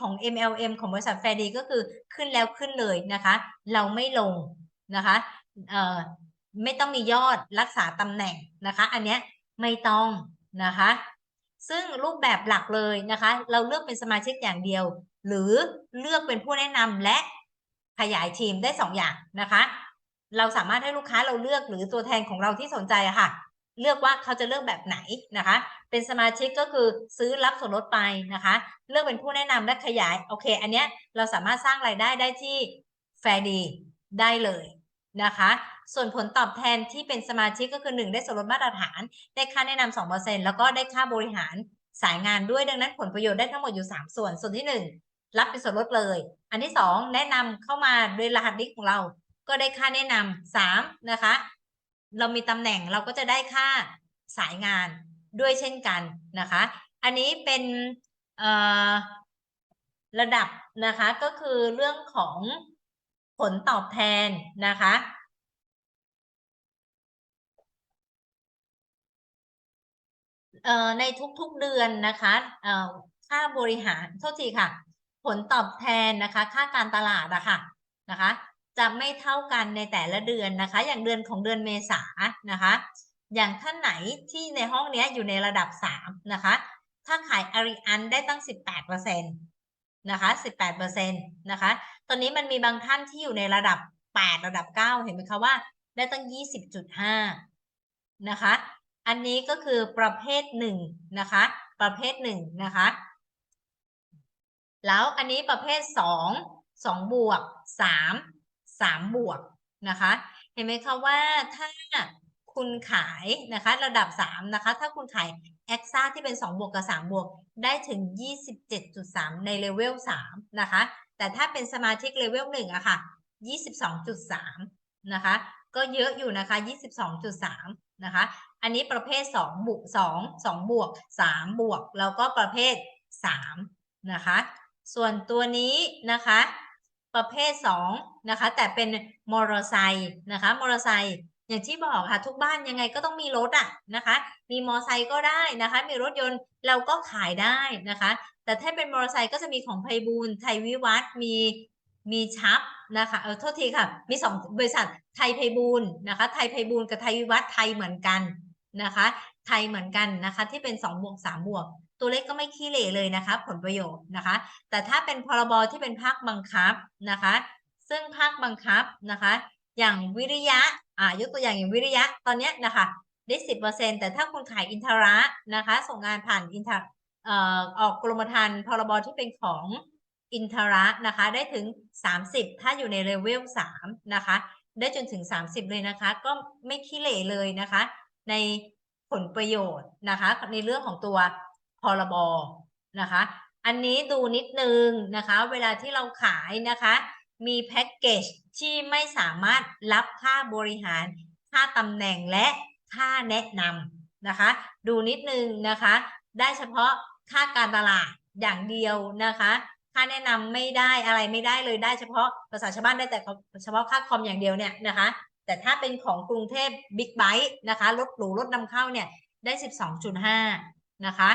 ของ MLM ของบริษัทแฟร์ดีก็คือขึ้นแล้วขึ้นเลยนะคะ เราไม่ลงนะคะเอ่อไม่ต้องมียอดรักษาตำแหน่งนะคะ อันเนี้ยไม่ต้องนะคะ ซึ่งรูปแบบหลักเลยนะคะ เราเลือกเป็นสมาชิกอย่างเดียว หรือเลือกเป็นผู้แนะนำและขยายทีมได้สองอย่างนะคะ เราสามารถให้ลูกค้าเราเลือกหรือตัวแทนของเราที่สนใจอะค่ะ เลือกว่าเขาจะเลือกแบบไหนนะคะ เป็นสมาชิกก็คือซื้อรับส่วนลดไปนะคะ เลือกเป็นผู้แนะนำและขยายโอเค อันเนี้ยเราสามารถสร้างรายได้ได้ที่แฟร์ดีได้เลยนะคะ ส่วนผลตอบแทนที่เป็นสมาชิกก็คือ 1 ได้ส่วนลดมาตรฐาน ได้ค่าแนะนำสองเปอร์เซ็นแล้วก็ได้ค่าบริหารสายงานด้วยดังนั้นผลประโยชน์ได้ทั้งหมดอยู่ 3 ส่วน ส่วนที่ 1 รับเป็นส่วนลดเลย อันที่ 2 แนะนำเข้ามาโดยรหัสลิงก์ของเรา ก็ได้ค่าแนะนำสามนะคะ เรามีตำแหน่งเราก็จะได้ค่าสายงานด้วยเช่นกันนะคะ อันนี้เป็นระดับนะคะก็คือเรื่องของผลตอบแทนนะคะในทุกๆเดือนนะคะค่าบริหารโทษทีค่ะ ผลตอบแทนนะคะ ค่าการตลาดอะค่ะนะคะ จะไม่เท่ากันในแต่ละเดือนนะคะ อย่างเดือนของเดือนเมษานะคะ อย่างท่านไหนที่ในห้องนี้อยู่ในระดับสามนะคะ ถ้าขายอาริอันได้ตั้งสิบแปดเปอร์เซ็นต์นะคะสิบแปดเปอร์เซ็นต์นะคะ ตอนนี้มันมีบางท่านที่อยู่ในระดับแปดระดับเก้าเห็นไหมคะว่า ได้ตั้งยี่สิบจุดห้านะคะ อันนี้ก็คือประเภทหนึ่งนะคะ ประเภทหนึ่งนะคะ แล้วอันนี้ประเภทสองสองบวกสาม สามบวกนะคะ เห็นไหมคะว่าถ้าคุณขายนะคะ ระดับสามนะคะ ถ้าคุณขายแอคซ่าที่เป็นสองบวกกับสามบวกได้ถึงยี่สิบเจ็ดจุดสามในเลเวลสามนะคะ แต่ถ้าเป็นสมาชิกเลเวลหนึ่งอะค่ะยี่สิบสองจุดสามนะคะ ก็เยอะอยู่นะคะยี่สิบสองจุดสามนะคะ อันนี้ประเภทสองบวกสองสองบวกสามบวก แล้วก็ประเภทสามนะคะ ส่วนตัวนี้นะคะ ประเภทสองนะคะแต่เป็นมอเตอร์ไซค์นะคะมอเตอร์ไซค์อย่างที่บอกค่ะทุกบ้านยังไงก็ต้องมีรถอะนะคะ มีมอเตอร์ไซค์ก็ได้นะคะ มีรถยนต์เราก็ขายได้นะคะ แต่ถ้าเป็นมอเตอร์ไซค์ก็จะมีของไพบูลไทยวิวัฒน์มีมีชับนะคะเออโทษทีค่ะ มีสองบริษัทไทยไพบูลนะคะ ไทยไพบูลกับไทยวิวัฒน์ไทยเหมือนกันนะคะ ไทยเหมือนกันนะคะ ที่เป็นสองบวกสามบวก ตัวเลขก็ไม่ขี้เหร่เลยนะคะ ผลประโยชน์นะคะ แต่ถ้าเป็นพรบที่เป็นภาคบังคับนะคะ ซึ่งภาคบังคับนะคะ อย่างวิริยะอ่ายกตัวอย่างอย่างวิริยะตอนนี้นะคะได้สิบเปอร์เซ็นแต่ถ้าคุณขายอินทระนะคะ ส่งงานผ่านอินทรเอ่อออกกรมธรรม์พรบที่เป็นของอินทระนะคะได้ถึงสามสิบถ้าอยู่ในเลเวลสามนะคะ ได้จนถึงสามสิบเลยนะคะ ก็ไม่ขี้เหร่เลยนะคะ ในผลประโยชน์นะคะ ในเรื่องของตัว พรบนะคะ อันนี้ดูนิดนึงนะคะ เวลาที่เราขายนะคะ มีแพ็กเกจที่ไม่สามารถรับค่าบริหาร ค่าตำแหน่งและค่าแนะนำนะคะ ดูนิดนึงนะคะ ได้เฉพาะค่าการตลาดอย่างเดียวนะคะค่าแนะนำไม่ได้อะไรไม่ได้เลยได้เฉพาะภาษาชาวบ้านได้แต่เฉพาะค่าคอมอย่างเดียวเนี่ยนะคะ แต่ถ้าเป็นของกรุงเทพบิ๊กไบค์นะคะรถหรูรถนำเข้าเนี่ยได้ 12.5 นะคะ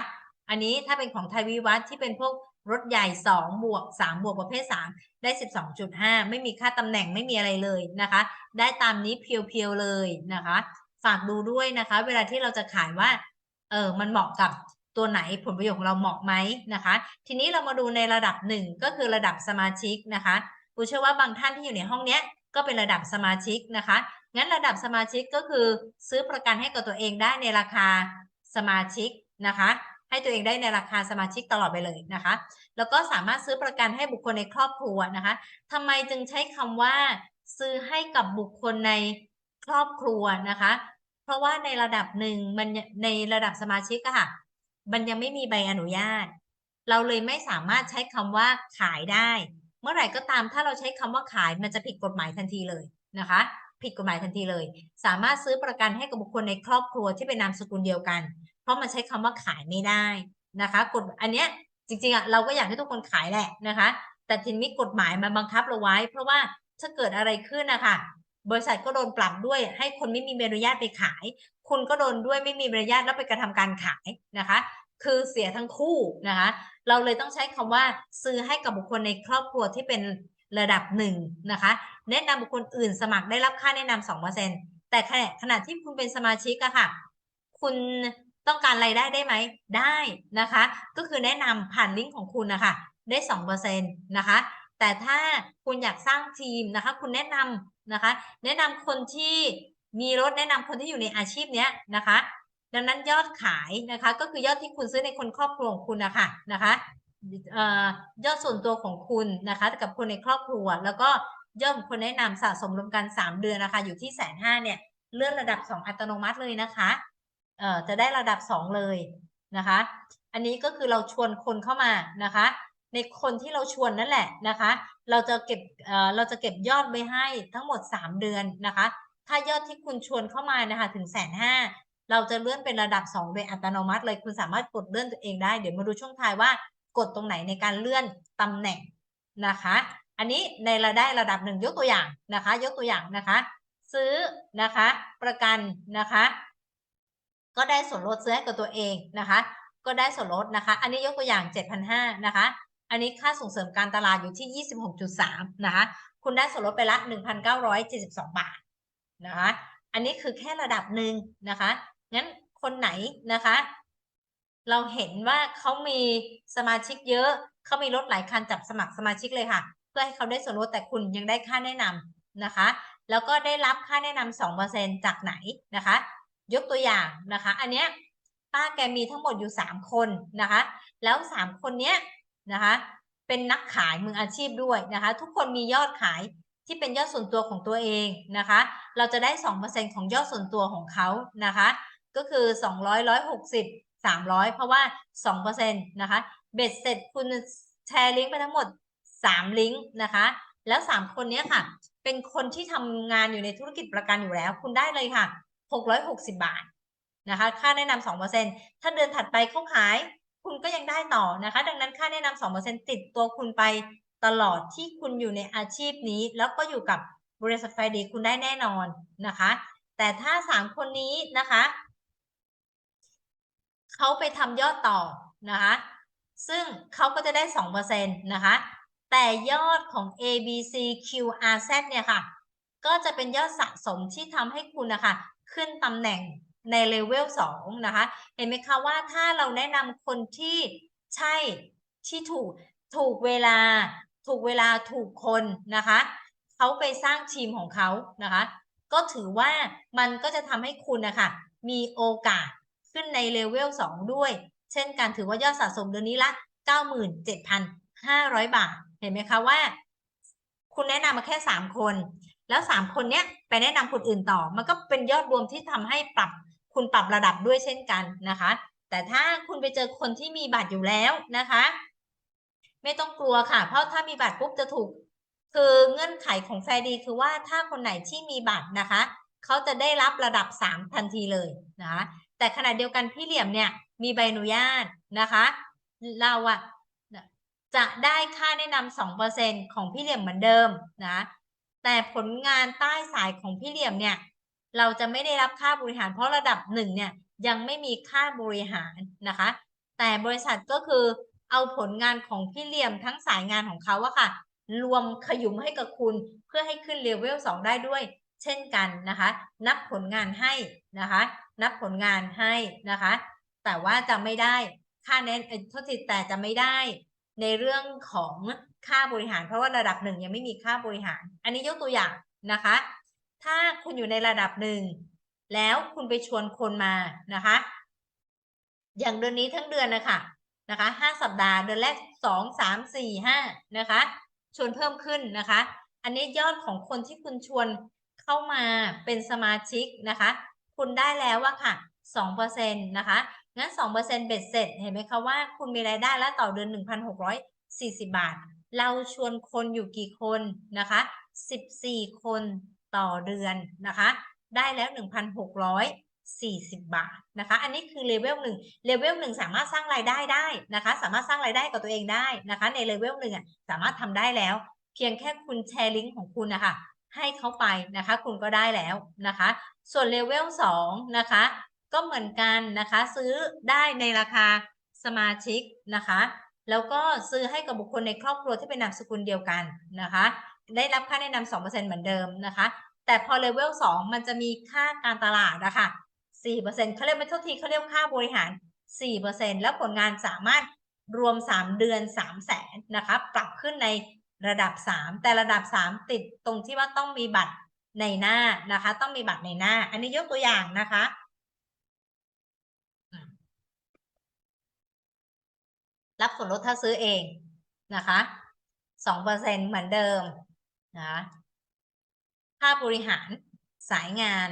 อันนี้ถ้าเป็นของไทยวิวัฒน์ที่เป็นพวกรถใหญ่2บวก3บวกประเภท 3 ได้ 12.5 ไม่มีค่าตำแหน่งไม่มีอะไรเลยนะคะ ได้ตามนี้เพียวๆเลยนะคะ ฝากดูด้วยนะคะ เวลาที่เราจะขายว่าเออมันเหมาะกับตัวไหนผลประโยชน์ของเราเหมาะไหมนะคะ ทีนี้เรามาดูในระดับหนึ่งก็คือระดับสมาชิกนะคะกูเชื่อว่าบางท่านที่อยู่ในห้องเนี้ยก็เป็นระดับสมาชิกนะคะ งั้นระดับสมาชิกก็คือซื้อประกันให้กับตัวเองได้ในราคาสมาชิกนะคะ ให้ตัวเองได้ในราคาสมาชิกตลอดไปเลยนะคะ แล้วก็สามารถซื้อประกันให้บุคคลในครอบครัวนะคะทำไมจึงใช้คำว่า ซื้อให้กับบุคคลในครอบครัวนะคะ เพราะว่าในระดับหนึ่งมันในระดับสมาชิกอะค่ะ มันยังไม่มีใบอนุญาต เราเลยไม่สามารถใช้คำว่าขายได้ เมื่อไหร่ก็ตามถ้าเราใช้คำว่าขายมันจะผิดกฎหมายทันทีเลยนะคะผิดกฎหมายทันทีเลย สามารถซื้อประกันให้กับบุคคลในครอบครัวที่เป็นนามสกุลเดียวกัน เพราะมันใช้คำว่าขายไม่ได้นะคะกฎอันเนี้ยจริงๆอะเราก็อยากให้ทุกคนขายแหละนะคะ แต่ทีนี้กฎหมายมันบังคับเราไว้ เพราะว่าถ้าเกิดอะไรขึ้นนะคะบริษัทก็โดนปรับด้วย ให้คนไม่มีใบอนุญาตไปขาย คุณก็โดนด้วยไม่มีใบอนุญาตแล้วไปกระทำการขายนะคะ คือเสียทั้งคู่นะคะ เราเลยต้องใช้คำว่าซื้อให้กับบุคคลในครอบครัวที่เป็นระดับหนึ่งนะคะ แนะนำบุคคลอื่นสมัครได้รับค่าแนะนำสองเปอร์เซ็นแต่ขณะขณะที่คุณเป็นสมาชิกอะค่ะ คุณ ต้องการรายได้ได้ไหมได้นะคะ ก็คือแนะนำผ่านลิงก์ของคุณนะคะได้สองเปอร์เซ็นต์นะคะแต่ถ้าคุณอยากสร้างทีมนะคะ คุณแนะนำนะคะ แนะนำคนที่มีรถแนะนำคนที่อยู่ในอาชีพเนี้ยนะคะ ดังนั้นยอดขายนะคะ ก็คือยอดที่คุณซื้อในคนครอบครัวของคุณนะคะนะคะออยอดส่วนตัวของคุณนะคะ กับคนในครอบครัว แล้วก็ยอดคนแนะนำสะสมรวมกัน 3 เดือนนะคะ อยู่ที่แสนห้าเนี่ยเลื่อนระดับ 2 อัตโนมัติเลยนะคะ เอ่อจะได้ระดับ 2 เลยนะคะ อันนี้ก็คือเราชวนคนเข้ามานะคะ ในคนที่เราชวนนั่นแหละนะคะ เราจะเก็บเอ่อเราจะเก็บยอดไว้ให้ทั้งหมด 3 เดือนนะคะ ถ้ายอดที่คุณชวนเข้ามานะคะถึงแสนห้าเราจะเลื่อนเป็นระดับ 2 โดยอัตโนมัติเลยคุณสามารถกดเลื่อนตัวเองได้เดี๋ยวมาดูช่วงท้ายว่ากดตรงไหนในการเลื่อนตำแหน่งนะคะ อันนี้ในระได้ระดับหนึ่งยกตัวอย่างนะคะ ยกตัวอย่างนะคะ ซื้อนะคะ ประกันนะคะ ก็ได้ส่วนลดซื้อให้กับตัวเองนะคะ ก็ได้ส่วนลดนะคะ อันนี้ยกตัวอย่าง 7,500นะคะ อันนี้ค่าส่งเสริมการตลาดอยู่ที่ 26.3นะคะ คุณได้ส่วนลดไปละ 1,972 บาทนะคะ อันนี้คือแค่ระดับหนึ่งนะคะ งั้นคนไหนนะคะ เราเห็นว่าเขามีสมาชิกเยอะเขามีรถหลายคันจับสมัครสมาชิกเลยค่ะ เพื่อให้เขาได้ส่วนลดแต่คุณยังได้ค่าแนะนำนะคะ แล้วก็ได้รับค่าแนะนำสองเปอร์เซ็นจากไหนนะคะ ยกตัวอย่างนะคะ อันเนี้ยป้าแกมีทั้งหมดอยู่สามคนนะคะ แล้วสามคนเนี้ยนะคะ เป็นนักขายมืออาชีพด้วยนะคะ ทุกคนมียอดขายที่เป็นยอดส่วนตัวของตัวเองนะคะ เราจะได้สองเปอร์เซ็นของยอดส่วนตัวของเขานะคะ ก็คือสองร้อยร้อยหกสิบสามร้อยเพราะว่าสองเปอร์เซ็นต์นะคะ เบ็ดเสร็จคุณแชร์ลิงก์ไปทั้งหมดสามลิงก์นะคะ แล้วสามคนเนี้ยค่ะ เป็นคนที่ทำงานอยู่ในธุรกิจประกันอยู่แล้ว คุณได้เลยค่ะ หกร้อยหกสิบาทนะคะ ค่าแนะนำสองเปอร์เซ็นถ้าเดือนถัดไปเขาขาย คุณก็ยังได้ต่อนะคะ ดังนั้นค่าแนะนำสองเปอร์เซ็นติดตัวคุณไปตลอดที่คุณอยู่ในอาชีพนี้ แล้วก็อยู่กับบริษัทไฟดีคุณได้แน่นอนนะคะ แต่ถ้าสามคนนี้นะคะเขาไปทำยอดต่อนะคะ ซึ่งเขาก็จะได้สองเปอร์เซ็นต์นะคะ แต่ยอดของ A B C Q R Z เนี่ยค่ะ ก็จะเป็นยอดสะสมที่ทำให้คุณนะคะ ขึ้นตำแหน่งในเลเวล2นะคะ เห็นไหมคะว่าถ้าเราแนะนำคนที่ใช่ที่ถูกถูกเวลา ถูกเวลาถูกคนนะคะเขาไปสร้างทีมของเขานะคะ ก็ถือว่ามันก็จะทำให้คุณนะคะมีโอกาสขึ้นในเลเวล2ด้วย เช่นการถือว่ายอดสะสมเดือนนี้ละ 97,500 บาท เห็นไหมคะว่า คุณแนะนำมาแค่ 3 คน แล้ว3คนเนี้ยไปแนะนำคนอื่นต่อ มันก็เป็นยอดรวมที่ทำให้ปรับคุณปรับระดับด้วยเช่นกันนะคะ แต่ถ้าคุณไปเจอคนที่มีบัตรอยู่แล้วนะคะ ไม่ต้องกลัวค่ะ เพราะถ้ามีบัตรปุ๊บจะถูก คือเงื่อนไขของแฟดีคือว่าถ้าคนไหนที่มีบัตรนะคะเขาจะได้รับระดับ 3 ทันทีเลยนะะแต่ขณะเดียวกันพี่เหลี่ยมเนี่ยมีใบอนุญาตนะคะ เราอะจะได้ค่าแนะนำสองเปอร์เซ็นของพี่เหลี่ยมเหมือนเดิมนะ แต่ผลงานใต้สายของพี่เหลี่ยมเนี่ย เราจะไม่ได้รับค่าบริหาร เพราะระดับหนึ่งเนี่ยยังไม่มีค่าบริหารนะคะ แต่บริษัทก็คือเอาผลงานของพี่เหลี่ยมทั้งสายงานของเขาอะค่ะ รวมขยุมให้กับคุณเพื่อให้ขึ้นเลเวลสองได้ด้วย เช่นกันนะคะ นับผลงานให้นะคะ นับผลงานให้นะคะ แต่ว่าจะไม่ได้ค่าเน้นโทษทีแต่จะไม่ได้ ในเรื่องของค่าบริหาร เพราะว่าระดับหนึ่งยังไม่มีค่าบริหาร อันนี้ยกตัวอย่างนะคะ ถ้าคุณอยู่ในระดับหนึ่งแล้วคุณไปชวนคนมานะคะ อย่างเดือนนี้ทั้งเดือนนะคะนะคะห้าสัปดาห์เดือนแรกสองสามสี่ห้านะคะชวนเพิ่มขึ้นนะคะ อันนี้ยอดของคนที่คุณชวนเข้ามาเป็นสมาชิกนะคะ คุณได้แล้วว่าค่ะสองเปอร์เซ็นต์นะคะ งั้นสองเเบ็ดเสร็จ เห็นไหมคะว่าคุณมีรายได้แล้วต่อเดือนหนึ่งพันหกร้อยสี่สิบาท เราชวนคนอยู่กี่คนนะคะสิบสี่คนต่อเดือนนะคะ ได้แล้วหนึ่งพันหกร้อยสี่สิบบาทนะคะ อันนี้คือเลเวลหนึ่งเลเวลหนึ่งสามารถสร้างรายได้ได้นะคะ สามารถสร้างรายได้กับตัวเองได้นะคะ ในเลเวลหนึ่งอะสามารถทำได้แล้ว เพียงแค่คุณแชร์ลิงก์ของคุณนะคะให้เขาไปนะคะ คุณก็ได้แล้วนะคะ ส่วนเลเวลสองนะคะ ก็เหมือนกันนะคะ ซื้อได้ในราคาสมาชิกนะคะ แล้วก็ซื้อให้กับบุคคลในครอบครัวที่เป็นนามสกุลเดียวกันนะคะ ได้รับค่าแนะนำ2%เหมือนเดิมนะคะ แต่พอเลเวล2มันจะมีค่าการตลาดนะคะ4%เขาเรียกไม่เท่าทีเขาเรียกค่าบริหาร4%แล้วผลงานสามารถรวม3เดือน3แสนนะคะปรับขึ้นในระดับ3แต่ระดับ3ติดตรงที่ว่าต้องมีบัตรในหน้านะคะ ต้องมีบัตรในหน้า อันนี้ยกตัวอย่างนะคะอืม รับส่วนลดถ้าซื้อเองนะคะสองเปอร์เซ็นเหมือนเดิมนะค่าบริหารสายงาน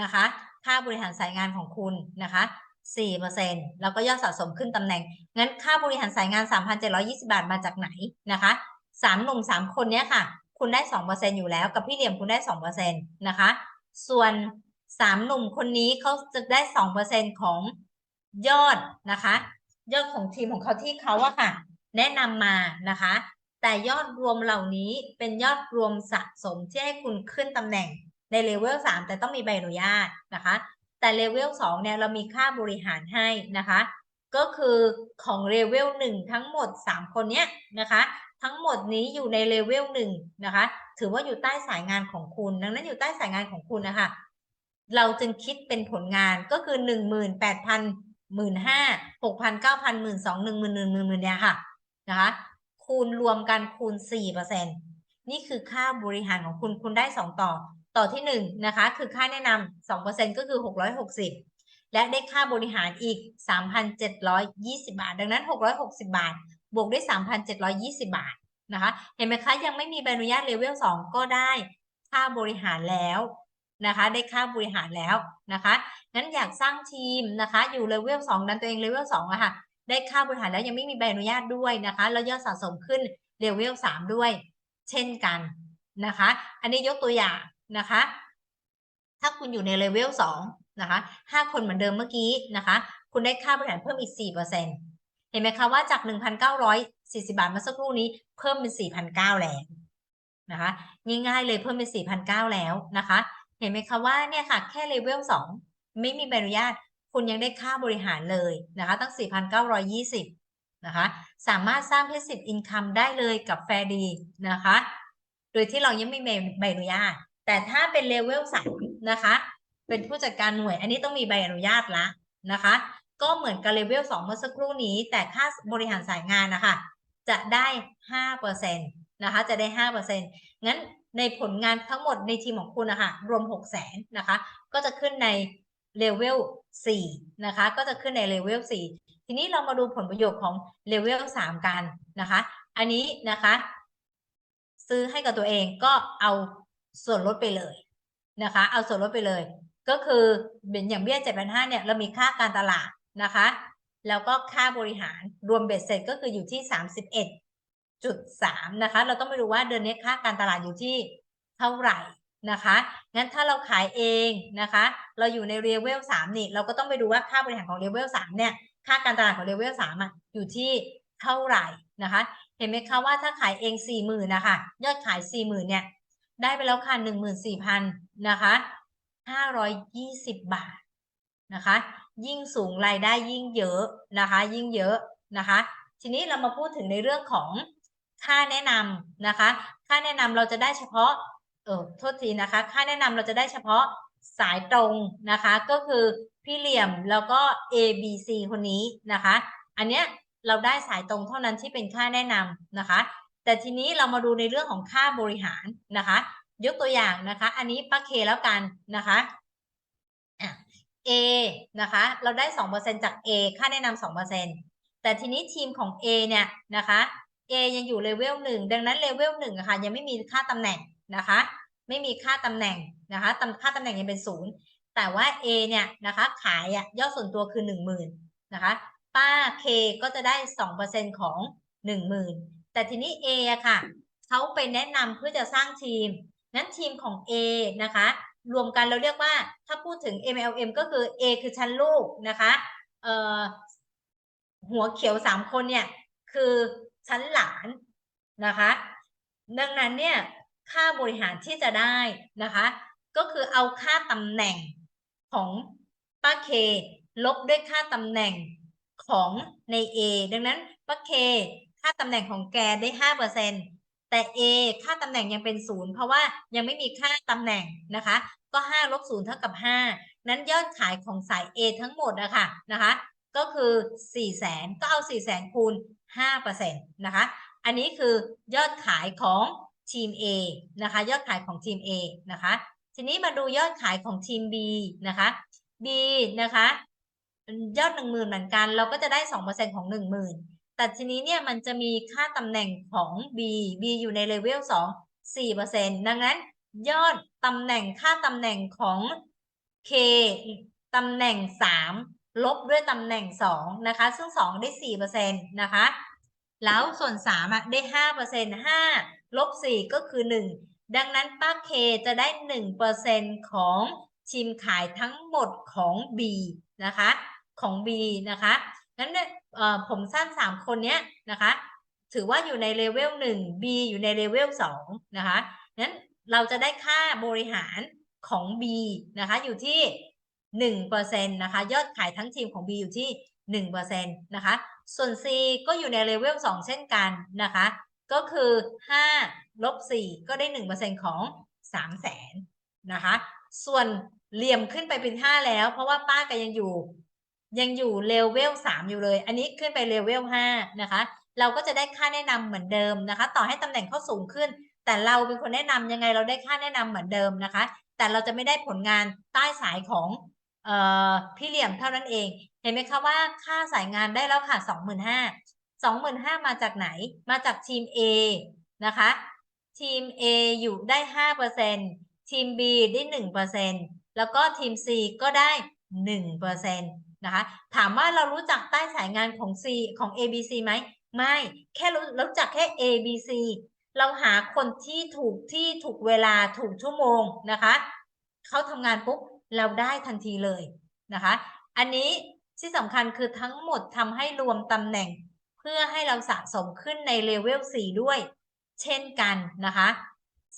นะคะ ค่าบริหารสายงานของคุณนะคะสี่เปอร์เซ็นแล้วก็ยอดสะสมขึ้นตำแหน่ง งั้นค่าบริหารสายงานสามพันเจ็ดร้อยี่สิบาทมาจากไหนนะคะสามหนุ่มสามคนเนี้ยค่ะ คุณได้สองเปอร์เซ็นอยู่แล้ว กับพี่เหลี่ยมคุณได้สองเปอร์เซ็นนะคะ ส่วนสามหนุ่มคนนี้เขาจะได้สองเปอร์เซ็นของยอดนะคะ ยอดของทีมของเขาที่เขาอะค่ะ แนะนำมานะคะ แต่ยอดรวมเหล่านี้เป็นยอดรวมสะสมที่ให้คุณขึ้นตำแหน่งในเลเวลสามแต่ต้องมีใบอนุญาตนะคะ แต่เลเวลสองเนี่ยเรามีค่าบริหารให้นะคะ ก็คือของเลเวลหนึ่งทั้งหมดสามคนเนี้ยนะคะ ทั้งหมดนี้อยู่ในเลเวลหนึ่งนะคะ ถือว่าอยู่ใต้สายงานของคุณ ดังนั้นอยู่ใต้สายงานของคุณนะคะเราจึงคิดเป็นผลงานก็คือหนึ่ง หมื่นห้าหกพันเก้าพันหมื่นสองหนึ่งหมื่นหนึ่งหมื่นหมื่นเนี่ยค่ะนะคะคูณรวมกันคูณสี่เปอร์เซ็นนี่คือค่าบริหารของคุณคุณได้สองต่อ ต่อที่หนึ่งนะคะคือค่าแนะนำสองเปอร์เซ็นก็คือหกร้อยหกสิบและได้ค่าบริหารอีกสามพันเจ็ดร้อยยี่สิบาท ดังนั้นหกร้อยหกสิบาท บวกด้วยสามพันเจ็ดร้อยยี่สิบาทนะคะ เห็นไหมคะยังไม่มีใบอนุญาตเลเวลสองก็ได้ค่าบริหารแล้ว นะคะได้ค่าบริหารแล้วนะคะงั้นอยากสร้างทีมนะคะอยู่เลเวลสองดันตัวเองเลเวลสองอะค่ะได้ค่าบริหารแล้วยังไม่มีใบอนุญาตด้วยนะคะแล้วยอดสะสมขึ้นเลเวลสามด้วย เช่นกันนะคะ อันนี้ยกตัวอย่างนะคะ ถ้าคุณอยู่ในเลเวลสองนะคะห้าคนเหมือนเดิมเมื่อกี้นะคะ คุณได้ค่าบริหารเพิ่มอีกสี่เปอร์เซ็นเห็นไหมคะว่าจากหนึ่งพันเก้าร้อยสี่สิบาทเมื่อสักครู่นี้เพิ่มเป็นสี่พันเก้าแล้วนะคะง่ายๆเลยเพิ่มเป็นสี่พันเก้าแล้วนะคะ เห็นไหมคะว่าเนี่ยค่ะแค่เลเวลสองไม่มีใบอนุญาต คุณยังได้ค่าบริหารเลยนะคะ ตั้ง 4,920 นะคะ สามารถสร้างเพส s ิ v อินคัมได้เลยกับแฟร์ดีนะคะ โดยที่เรายังไม่มีใบอนุญาต แต่ถ้าเป็นเลเวล3นะคะ เป็นผู้จัดการหน่วย อันนี้ต้องมีใบอนุญาตละนะคะ ก็เหมือนกับเลเวล2เมื่อสักครู่นี้ แต่ค่าบริหารสายงานนะคะ จะได้5%นะคะ จะได้5%งั้น ในผลงานทั้งหมดในทีมของคุณนะคะรวม 6 0 0 0 0นะคะ ก็จะขึ้นในเลเวล4นะคะ ก็จะขึ้นในเลเวล4ทีนี้เรามาดูผลประโยชน์ของเลเวล3กันนะคะ อันนี้นะคะ ซื้อให้กับตัวเองก็เอาส่วนลดไปเลยนะคะ เอาส่วนลดไปเลย ก็คือเป็นอย่างเบี้ย 7,500เนี่ยเรามีค่าการตลาดนะคะ แล้วก็ค่าบริหารรวมเบ็ดเสร็จก็คืออยู่ที่ 31 จุดสามนะคะ เราต้องไปดูว่าเดือนนี้ค่าการตลาดอยู่ที่เท่าไหร่นะคะ งั้นถ้าเราขายเองนะคะ เราอยู่ในเลเวลสามนี่ เราก็ต้องไปดูว่าค่าบริหารของเลเวลสามเนี่ย ค่าการตลาดของเลเวลสามอะอยู่ที่เท่าไหร่นะคะ เห็นไหมคะว่าถ้าขายเองสี่หมื่นนะคะ ยอดขายสี่หมื่นเนี่ย ได้ไปแล้วค่ะหนึ่งหมื่นสี่พันนะคะห้าร้อยยี่สิบบาทนะคะ ยิ่งสูงรายได้ยิ่งเยอะนะคะ ยิ่งเยอะนะคะ ทีนี้เรามาพูดถึงในเรื่องของ ค่าแนะนำนะคะ ค่าแนะนำเราจะได้เฉพาะเออโทษทีนะคะ ค่าแนะนำเราจะได้เฉพาะสายตรงนะคะ ก็คือพี่เหลี่ยมแล้วก็ A B C คนนี้นะคะ อันเนี้ยเราได้สายตรงเท่านั้นที่เป็นค่าแนะนำนะคะ แต่ทีนี้เรามาดูในเรื่องของค่าบริหารนะคะ ยกตัวอย่างนะคะ อันนี้ป้าเคแล้วกันนะคะ A นะคะ เราได้สองเปอร์เซ็นจาก A ค่าแนะนำสองเปอร์เซ็นแต่ทีนี้ทีมของ A เนี่ยนะคะ A ยังอยู่เลเวลหนึ่งดังนั้นเลเวลหนึ่งค่ะยังไม่มีค่าตำแหน่งนะคะ ไม่มีค่าตำแหน่งนะคะตำค่าตำแหน่งยังเป็นศูนย์แต่ว่า A เนี่ยนะคะขายอะยอดส่วนตัวคือหนึ่งหมื่นนะคะป้า K ก็จะได้สองเปอร์เซ็นของหนึ่งหมื่นแต่ทีนี้ A อะค่ะเขาไปแนะนำเพื่อจะสร้างทีม นั้นทีมของ A นะคะรวมกันเราเรียกว่าถ้าพูดถึง MLM ก็คือ A คือชั้นลูกนะคะเออหัวเขียวสามคนเนี่ยคือ ชั้นหลานนะคะ ดังนั้นเนี่ยค่าบริหารที่จะได้นะคะ ก็คือเอาค่าตำแหน่งของป้าเคลบด้วยค่าตำแหน่งของใน A ดังนั้นป้าเคค่าตำแหน่งของแกได้ห้าเปอร์เซ็นแต่ A ค่าตำแหน่งยังเป็นศูนย์เพราะว่ายังไม่มีค่าตำแหน่งนะคะ ก็ห้าลบศูนย์เท่ากับห้านั้นยอดขายของสาย A ทั้งหมดอะค่ะนะคะ ก็คือ4แสนก็เอา4แสนคูณ 5%นะคะ อันนี้คือยอดขายของทีม A นะคะ ยอดขายของทีม A นะคะ ทีนี้มาดูยอดขายของทีม B นะคะ B นะคะยอดหนึ่งหมื่นเหมือนกัน เราก็จะได้สองเปอร์เซ็นของหนึ่งหมื่นแต่ทีนี้เนี่ยมันจะมีค่าตำแหน่งของ B B อยู่ในเลเวลสองสี่เปอร์เซ็นดังนั้นยอดตำแหน่งค่าตำแหน่งของ K ตำแหน่งสาม ลบด้วยตำแหน่งสองนะคะ ซึ่งสองได้สี่เปอร์เซ็นต์นะคะ แล้วส่วนสามอะได้ห้าเปอร์เซ็นต์ห้าลบสี่ก็คือหนึ่งดังนั้นป้าเคจะได้หนึ่งเปอร์เซ็นต์ของทีมขายทั้งหมดของ B นะคะ ของ B นะคะนั้นเนี่ยผมสั้นสามคนเนี้ยนะคะ ถือว่าอยู่ในเลเวลหนึ่ง B อยู่ในเลเวลสองนะคะนั้นเราจะได้ค่าบริหารของ B นะคะ อยู่ที่ หนึ่งเปอร์เซ็นต์นะคะยอดขายทั้งทีมของ B อยู่ที่หนึ่งเปอร์เซ็นต์นะคะส่วน C ก็อยู่ในเลเวลสองเช่นกันนะคะก็คือห้าลบสี่ก็ได้หนึ่งเปอร์เซ็นของสามแสนนะคะส่วนเหลี่ยมขึ้นไปเป็นห้าแล้ว เพราะว่าป้าก็ยังอยู่ยังอยู่เลเวลสามอยู่เลย อันนี้ขึ้นไปเลเวลห้านะคะเราก็จะได้ค่าแนะนำเหมือนเดิมนะคะ ต่อให้ตำแหน่งเขาสูงขึ้น แต่เราเป็นคนแนะนำยังไงเราได้ค่าแนะนำเหมือนเดิมนะคะ แต่เราจะไม่ได้ผลงานใต้สายของ พี่เหลี่ยมเท่านั้นเอง เห็นไหมคะว่าค่าสายงานได้แล้วค่ะสองหมื่นห้าสองหมื่นห้ามาจากไหน มาจากทีม A นะคะ ทีม A อยู่ได้ห้าเปอร์เซ็นทีม B ได้หนึ่งเปอร์เซ็นแล้วก็ทีม C ก็ได้หนึ่งเปอร์เซ็นนะคะ ถามว่าเรารู้จักใต้สายงานของ C ของ A B C ไหม ไม่ แค่รู้รู้จักแค่ A B C เราหาคนที่ถูกที่ถูกเวลาถูกชั่วโมงนะคะ เขาทำงานปุ๊บ เราได้ทันทีเลยนะคะ อันนี้ที่สำคัญคือทั้งหมดทำให้รวมตำแหน่ง เพื่อให้เราสะสมขึ้นในเลเวล4ด้วย เช่นกันนะคะ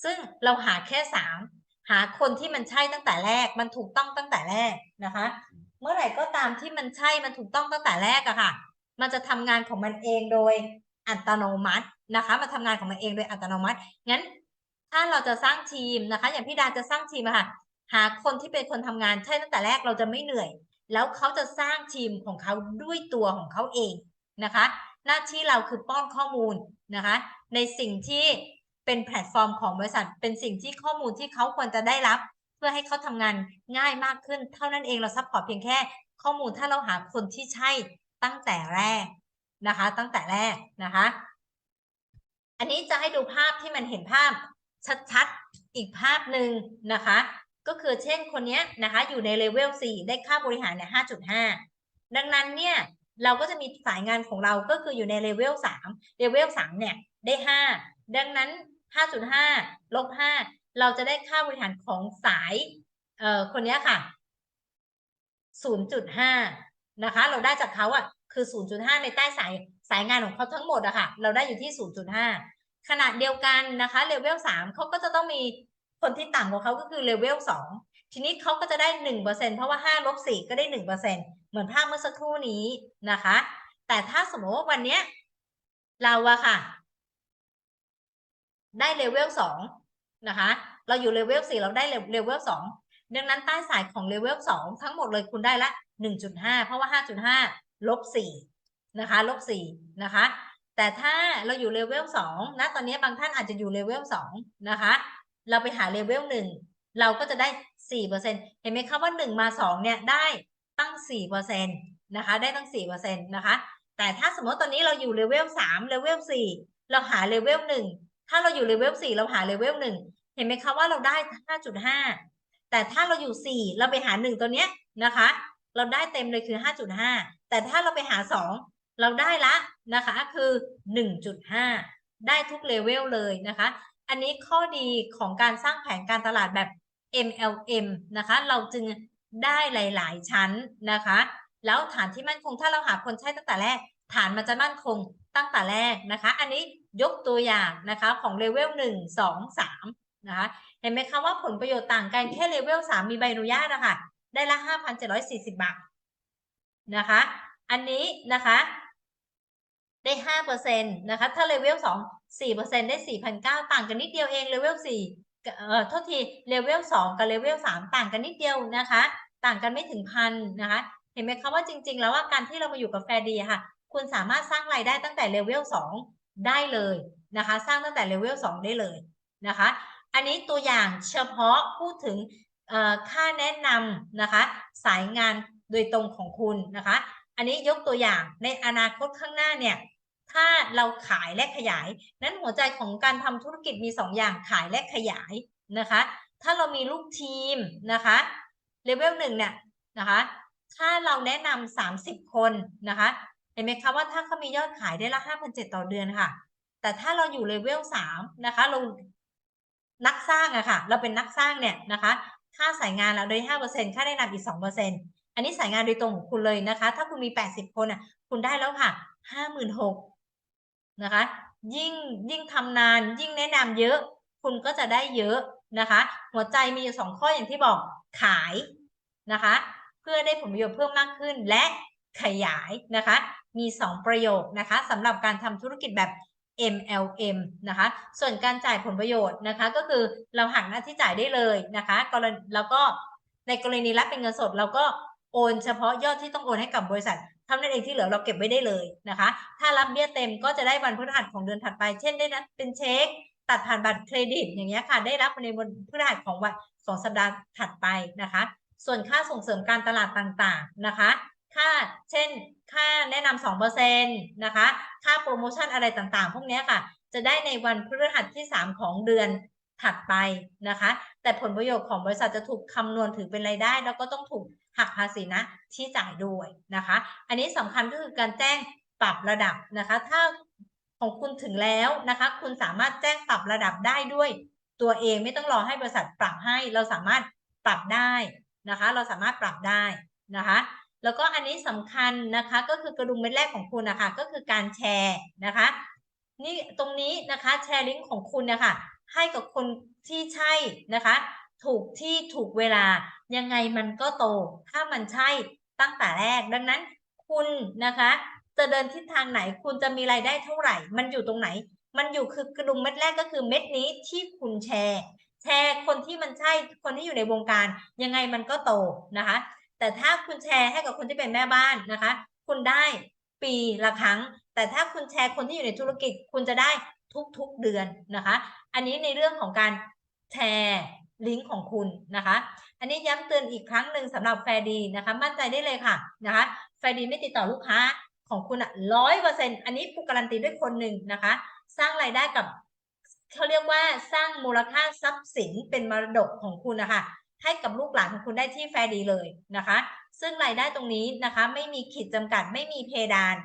ซึ่งเราหาแค่ 3 หาคนที่มันใช่ตั้งแต่แรก มันถูกต้องตั้งแต่แรกนะคะ เมื่อไหร่ก็ตามที่มันใช่มันถูกต้องตั้งแต่แรกอะค่ะ มันจะทำงานของมันเองโดยอัตโนมัตินะคะมาทำงานของมันเองโดยอัตโนมัติ งั้น ถ้าเราจะสร้างทีมนะคะ อย่างพี่ดาจะสร้างทีมอะค่ะ หาคนที่เป็นคนทำงานใช่ตั้งแต่แรกเราจะไม่เหนื่อย แล้วเขาจะสร้างทีมของเขาด้วยตัวของเขาเองนะคะ หน้าที่เราคือป้อนข้อมูลนะคะ ในสิ่งที่เป็นแพลตฟอร์มของบริษัท เป็นสิ่งที่ข้อมูลที่เขาควรจะได้รับ เพื่อให้เขาทำงานง่ายมากขึ้น เท่านั้นเองเราซัพพอร์ตเพียงแค่ข้อมูลถ้าเราหาคนที่ใช่ตั้งแต่แรกนะคะ ตั้งแต่แรกนะคะ อันนี้จะให้ดูภาพที่มันเห็นภาพชัดๆอีกภาพหนึ่งนะคะ ก็คือเช่นคนนี้นะคะอยู่ในเลเวล4ได้ค่าบริหารเนี่ย5.5 ดังนั้นเนี่ยเราก็จะมีสายงานของเราก็คืออยู่ในเลเวล3เลเวล3เนี่ยได้ 5 ดังนั้น 5.5ลบ5เราจะได้ค่าบริหารของสายเอ่อคนนี้ค่ะ 0.5 นะคะ เราได้จากเขาอะคือ 0.5 ในใต้สายสายงานของเขาทั้งหมดอะค่ะ เราได้อยู่ที่ 0.5ขนาดเดียวกันนะคะเลเวล3เขาก็จะต้องมี คนที่ต่ำกว่าเขาก็คือเลเวล2ทีนี้เขาก็จะได้1%เปอร์เซ็นเพราะว่า5ลบ4ก็ได้1%เปอร์เซ็นเหมือนภาพเมื่อสักครู่นี้นะคะ แต่ถ้าสมมติว่าวันเนี้ยเราอะค่ะ ได้เลเวล2นะคะ เราอยู่เลเวล4เราได้เลเวล2ดังนั้นใต้สายของเลเวล2ทั้งหมดเลยคุณได้ละ1.5เพราะว่า5.5ลบ4นะคะลบ4นะคะ แต่ถ้าเราอยู่เลเวล2นะตอนนี้บางท่านอาจจะอยู่เลเวล2นะคะ เราไปหาเลเวล1เราก็จะได้4%เปอร์เซ็นเห็นไหมคะว่า1มา2เนี่ยได้ตั้ง4%นตนะคะได้ตั้ง4%นตนะคะ แต่ถ้าสมมติตอนนี้เราอยู่เลเวล3เลเวล4เราหาเลเวล1ถ้าเราอยู่เลเวล4เราหาเลเวล1เห็นไหมคะว่าเราได้5.5แต่ถ้าเราอยู่4เราไปหา1ตัวเนี้ยนะคะ เราได้เต็มเลยคือ5.5แต่ถ้าเราไปหา2เราได้ละนะคะคือ1.5ได้ทุกเลเวลเลยนะคะ อันนี้ข้อดีของการสร้างแผนการตลาดแบบ MLM นะคะ เราจึงได้หลาย ๆ ชั้นนะคะ แล้วฐานที่มั่นคงถ้าเราหาคนใช่ตั้งแต่แรก ฐานมันจะมั่นคงตั้งแต่แรกนะคะ อันนี้ยกตัวอย่างนะคะของเลเวล1 2 3นะคะเห็นไหมคะว่าผลประโยชน์ต่างกันแค่เลเวล3มีใบอนุญาตนะคะได้ละ5,740บาทนะคะ อันนี้นะคะได้ห้าเปอร์เซ็นต์นะคะ ถ้าเลเวลสอง สี่เปอร์เซ็นได้สี่พันเก้าต่างกันนิดเดียวเองเลเวลสี่เอ่อโทษทีเลเวลสองกับเลเวลสามต่างกันนิดเดียวนะคะ ต่างกันไม่ถึงพันนะคะ เห็นไหมคะว่าจริง ๆ แล้วว่าการที่เรามาอยู่กับแฟร์ดีค่ะ คุณสามารถสร้างรายได้ตั้งแต่เลเวลสองได้เลยนะคะ สร้างตั้งแต่เลเวลสองได้เลยนะคะ อันนี้ตัวอย่างเฉพาะพูดถึงเอ่อค่าแนะนำนะคะ สายงานโดยตรงของคุณนะคะ อันนี้ยกตัวอย่างในอนาคตข้างหน้าเนี่ย ถ้าเราขายและขยาย นั้นหัวใจของการทำธุรกิจมี 2 อย่างขายและขยายนะคะ ถ้าเรามีลูกทีมนะคะเลเวลหนึ่งเนี่ยนะคะถ้าเราแนะนำสามสิบคนนะคะเห็นไหมคะว่าถ้าเขามียอดขายได้ละห้าพันเจ็ดต่อเดือนค่ะ แต่ถ้าเราอยู่เลเวลสามนะคะเรานักสร้างอะค่ะ เราเป็นนักสร้างเนี่ยนะคะ ค่าสายงานเราได้ห้าเปอร์เซ็นค่าแนะนำอีกสองเปอร์เซ็นอันนี้สายงานโดยตรงของคุณเลยนะคะ ถ้าคุณมีแปดสิบคนอะคุณได้แล้วค่ะห้าหมื่นหก นะคะ ยิ่งยิ่งทำนาน ยิ่งแนะนำเยอะ คุณก็จะได้เยอะนะคะ หัวใจมีอยู่สองข้ออย่างที่บอกขายนะคะ เพื่อได้ผลประโยชน์เพิ่มมากขึ้นและขยายนะคะ มี 2 ประโยคนะคะสำหรับการทำธุรกิจแบบ MLM นะคะ ส่วนการจ่ายผลประโยชน์นะคะ ก็คือเราหักหน้าที่จ่ายได้เลยนะคะกรณีแล้วก็ในกรณีรับเป็นเงินสด เราก็โอนเฉพาะยอดที่ต้องโอนให้กับบริษัท ท่านั้นเองที่เหลือเราเก็บไว้ได้เลยนะคะ ถ้ารับเบี้ยเต็มก็จะได้วันพฤหัสของเดือนถัดไป เช่นได้นัดเป็นเช็ค ตัดผ่านบัตรเครดิตอย่างเงี้ยค่ะ ได้รับในวันพฤหัสของวันสองสัปดาห์ถัดไปนะคะ ส่วนค่าส่งเสริมการตลาดต่างๆนะคะ ค่าเช่น ค่าแนะนำสองเปอร์เซ็นต์นะคะ ค่าโปรโมชั่นอะไรต่างๆ พวกนี้ค่ะ จะได้ในวันพฤหัสที่ 3 ของเดือนถัดไปนะคะ แต่ผลประโยชน์ของบริษัทจะถูกคำนวณถือเป็นรายได้ แล้วก็ต้องถูก หักภาษีนะที่จ่ายด้วยนะคะ อันนี้สำคัญก็คือการแจ้งปรับระดับนะคะ ถ้าของคุณถึงแล้วนะคะ คุณสามารถแจ้งปรับระดับได้ด้วยตัวเองไม่ต้องรอให้บริษัทปรับให้ เราสามารถปรับได้นะคะ เราสามารถปรับได้นะคะ แล้วก็อันนี้สำคัญนะคะก็คือกระดุมเม็ดแรกของคุณนะคะก็คือการแชร์นะคะนี่ตรงนี้นะคะแชร์ลิงก์ของคุณนะคะให้กับคนที่ใช่นะคะ ถูกที่ถูกเวลา ยังไงมันก็โต ถ้ามันใช่ตั้งแต่แรก ดังนั้นคุณนะคะ จะเดินทิศทางไหนคุณจะมีรายได้เท่าไหร่ มันอยู่ตรงไหน มันอยู่คือกระดุมเม็ดแรกก็คือเม็ดนี้ที่คุณแชร์ แชร์คนที่มันใช่คนที่อยู่ในวงการ ยังไงมันก็โตนะคะ แต่ถ้าคุณแชร์ให้กับคนที่เป็นแม่บ้านนะคะ คุณได้ปีละครั้ง แต่ถ้าคุณแชร์คนที่อยู่ในธุรกิจ คุณจะได้ทุกๆเดือนนะคะ อันนี้ในเรื่องของการแชร์ ลิงก์ของคุณนะคะ อันนี้ย้ำเตือนอีกครั้งหนึ่งสำหรับแฟร์ดีนะคะ มั่นใจได้เลยค่ะนะคะ แฟร์ดีไม่ติดต่อลูกค้าของคุณอะร้อยเปอร์เซ็นอันนี้ผู้การันตีด้วยคนหนึ่งนะคะ สร้างรายได้กับเขาเรียกว่าสร้างมูลค่าทรัพย์สินเป็นมรดกของคุณนะคะให้กับลูกหลานของคุณได้ที่แฟร์ดีเลยนะคะ ซึ่งรายได้ตรงนี้นะคะ ไม่มีขีดจำกัดไม่มีเพดาน